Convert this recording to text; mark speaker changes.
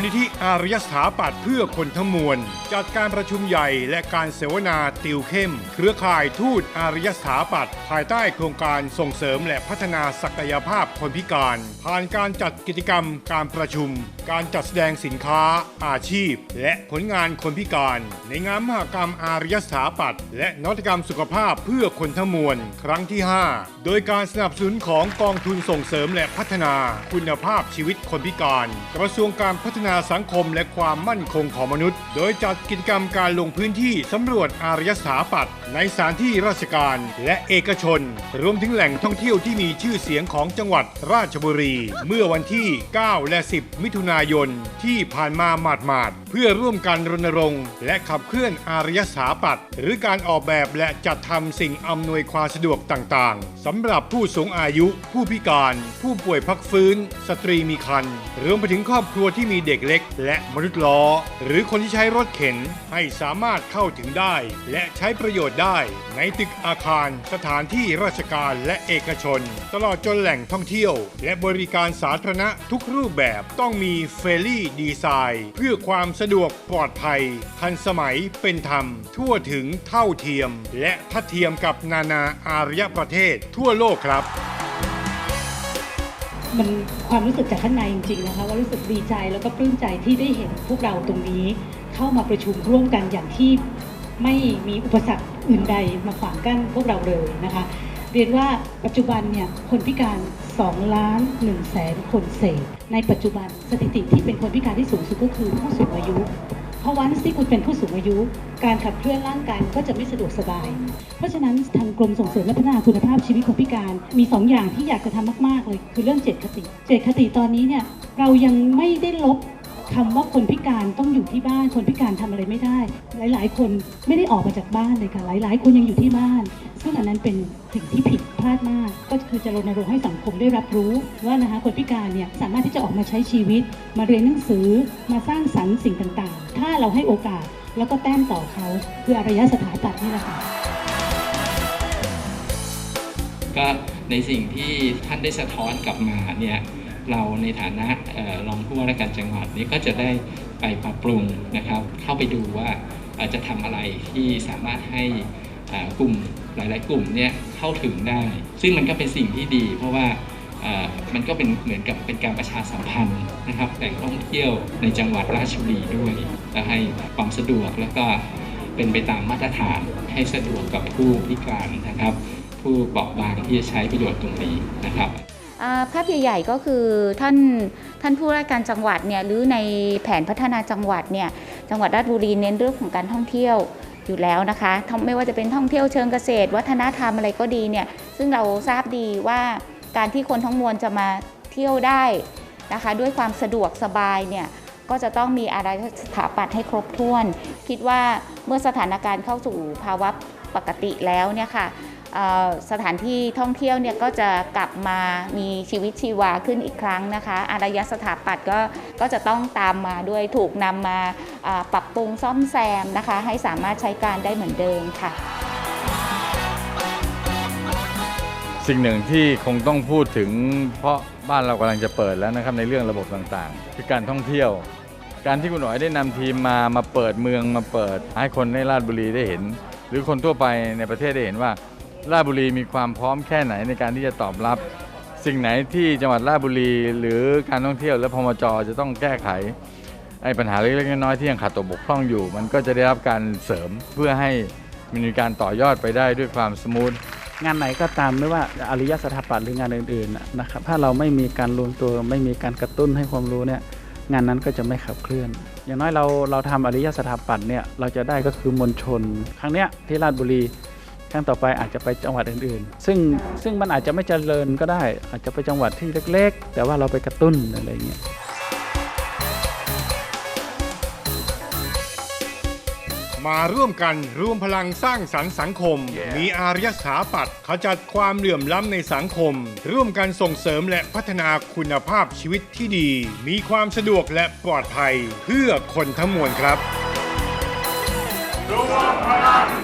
Speaker 1: ลนิธิอารยสถาปัตย์เพื่อคนทั้งมวล จัดการประชุมใหญ่และการเสวนาติวเข้ม เครือข่ายทูตอารยสถาปัตย์ภายใต้โครงการส่งเสริมและพัฒนาศักยภาพคนพิการ ผ่านการจัดกิจกรรมการประชุม การจัดแสดงสินค้า อาชีพ และผลงานคนพิการ ในงานมหกรรมอารยสถาปัตย์และนวัตกรรมสุขภาพเพื่อคนทั้งมวล ครั้งที่ 5 โดยการสนับสนุนของกองทุนส่งเสริมและพัฒนาคุณภาพชีวิตคนพิการ กระทรวงการพัฒนาสังคมและความมั่นคงของมนุษย์ โดยจัดกิจกรรมการลงพื้นที่สำรวจอารยสถาปัตย์ในสถานที่ราชการและเอกชน รวมถึงแหล่งท่องเที่ยวที่มีชื่อเสียงของจังหวัดราชบุรี เมื่อวันที่ 9 และ 10 มิถุนายนที่ผ่านมาหมาดๆเพื่อร่วมกันรณรงค์และขับเคลื่อนอารยสถาปัตย์หรือการออกแบบและจัดทำสิ่งอำนวยความสะดวกต่างๆสำหรับผู้สูงอายุ ผู้พิการ ผู้ป่วยพักฟื้น สตรีมีครรภ์รวมไปถึงครอบครัวที่มีเด็กเล็ก และมนุษย์ล้อ หรือคนที่ใช้รถเข็นให้สามารถเข้าถึงได้ และใช้ประโยชน์ได้ ในตึกอาคาร สถานที่ราชการและเอกชน ตลอดจนแหล่งท่องเที่ยว และบริการสาธารณะทุกรูปแบบต้องมีเฟรลี่ดีไซน์เพื่อความสะดวกปลอดภัย ทันสมัยเป็นธรรม ทั่วถึงเท่าเทียม และทัดเทียมกับนานาอารยประเทศทั่วโลกครับ
Speaker 2: มันความรู้สึกจากข้างในจริงๆนะคะว่ารู้สึกดีใจแล้วก็ปลื้มใจที่ได้เห็นพวกเราตรงนี้ เข้ามาประชุมร่วมกันอย่างที่ไม่มีอุปสรรคอื่นใดมาขวางกั้นพวกเราเลยนะคะ เรียนว่าปัจจุบันเนี่ยคนพิการ2ล้าน1แสนคนเศษ ในปัจจุบันสถิติที่เป็นคนพิการที่สูงสุดก็คือผู้สูงอายุ เพราะวันที่คุณเป็นผู้สูงอายุ การขับเคลื่อนร่างกายก็จะไม่สะดวกสบาย เพราะฉะนั้นทางกรมส่งเสริมและพัฒนาคุณภาพชีวิตคนพิการมี 2 อย่างที่อยากจะทำมาก ๆ เลย คือเรื่องเจตคติ เจตคติตอนนี้เนี่ยเรายังไม่ได้ลบ คำว่าคนพิการต้องอยู่ที่บ้าน คนพิการทำอะไรไม่ได้ หลาย ๆ คนไม่ได้ออกมาจากบ้านเลยค่ะ หลาย ๆ คนยังอยู่ที่บ้าน ซึ่งอันนั้นเป็นสิ่งที่ผิดพลาดมาก ก็คือจะรณรงค์ให้สังคมได้รับรู้ว่านะคะคนพิการเนี่ยสามารถที่จะออกมาใช้ชีวิต มาเรียนหนังสือ มาสร้างสรรค์สิ่งต่าง ๆ ถ้าเราให้โอกาสแล้วก็แต้มต่อเขาคืออารยสถาปัตย์นี่แหละค่ะ
Speaker 3: ก็ในสิ่งที่ท่านได้สะท้อนกลับมาเนี่ย เราในฐานะรองผู้ว่าราชการจังหวัดนี้ก็จะได้ไปปรับปรุงนะครับ เข้าไปดูว่าจะทำอะไรที่สามารถให้กลุ่มหลาย ๆ กลุ่มเนี่ยเข้าถึงได้ ซึ่งมันก็เป็นสิ่งที่ดี เพราะว่ามันก็เป็นเหมือนกับเป็นการประชาสัมพันธ์นะครับแหล่งท่องเที่ยวในจังหวัดราชบุรีด้วยและให้ความสะดวกแล้วก็เป็นไปตามมาตรฐานให้สะดวกกับผู้พิการนะครับ ผู้เปราบางที่จะใช้ประโยชน์ตรงนี้นะครับ
Speaker 4: ภาพใหญ่ๆก็คือท่านท่านผู้ว่าราชการจังหวัดเนี่ยหรือในแผนพัฒนาจังหวัดเนี่ยจังหวัดราชบุรีเน้นเรื่องของการท่องเที่ยวอยู่แล้วนะคะไม่ว่าจะเป็นท่องเที่ยวเชิงเกษตร วัฒนธรรมอะไรก็ดีเนี่ยซึ่งเราทราบดีว่าการที่คนทั้งมวลจะมาเที่ยวได้นะคะด้วยความสะดวกสบายเนี่ยก็จะต้องมีอะไรสถาปัตย์ให้ครบถ้วน คิดว่าเมื่อสถานการณ์เข้าสู่ภาวะ ปกติแล้วเนี่ยค่ะสถานที่ท่องเที่ยวเนี่ยก็จะกลับมามีชีวิตชีวาขึ้นอีกครั้งนะคะ อารยสถาปัตย์ก็ก็จะต้องตามมาด้วยถูกนำมาอ่าปรับปรุงซ่อมแซมนะคะ ให้สามารถใช้การได้เหมือนเดิมค่ะ
Speaker 5: สิ่งหนึ่งที่คงต้องพูดถึงเพราะบ้านเรากำลังจะเปิดแล้วนะครับในเรื่องระบบต่างๆ คือการท่องเที่ยว การที่คุณหน่อยได้นำทีมมามาเปิดเมืองมาเปิด ให้คนในราชบุรีได้เห็น หรือคนทั่วไปในประเทศได้เห็นว่าราชบุรีมีความพร้อมแค่ไหนในการที่จะตอบรับ สิ่งไหนที่จังหวัดราชบุรีหรือการท่องเที่ยวและพมจจะต้องแก้ไขไอ้ปัญหาเล็กๆน้อยๆที่ยังขาดตกบกพร่องอยู่ มันก็จะได้รับการเสริมเพื่อให้มีการต่อยอดไปได้ด้วยความสมูท
Speaker 6: งานไหนก็ตามไม่ว่าอริยสถาปัตย์หรืองานอื่นๆนะนะครับถ้าเราไม่มีการรวมตัวไม่มีการกระตุ้นให้ความรู้เนี่ย งานนั้นก็จะไม่ขับเคลื่อน อย่างน้อยเราเราทำอริยสถาปัตย์เนี่ยเราจะได้ก็คือมวลชน ครั้งเนี้ยที่ราชบุรีครั้งต่อไปอาจจะไปจังหวัดอื่นๆ ซึ่งซึ่งมันอาจจะไม่เจริญก็ได้ อาจจะไปจังหวัดที่เล็ก ๆ แต่ว่าเราไปกระตุ้นอะไรเงี้ย
Speaker 1: มาร่วมกันรวมพลังสร้างสรรค์สังคมมีอารยสถาปัตย์ขจัดความเหลื่อมล้ำในสังคม ร่วมกันส่งเสริมและพัฒนาคุณภาพชีวิตที่ดี มีความสะดวกและปลอดภัย เพื่อคนทั้งมวลครับรวมพลัง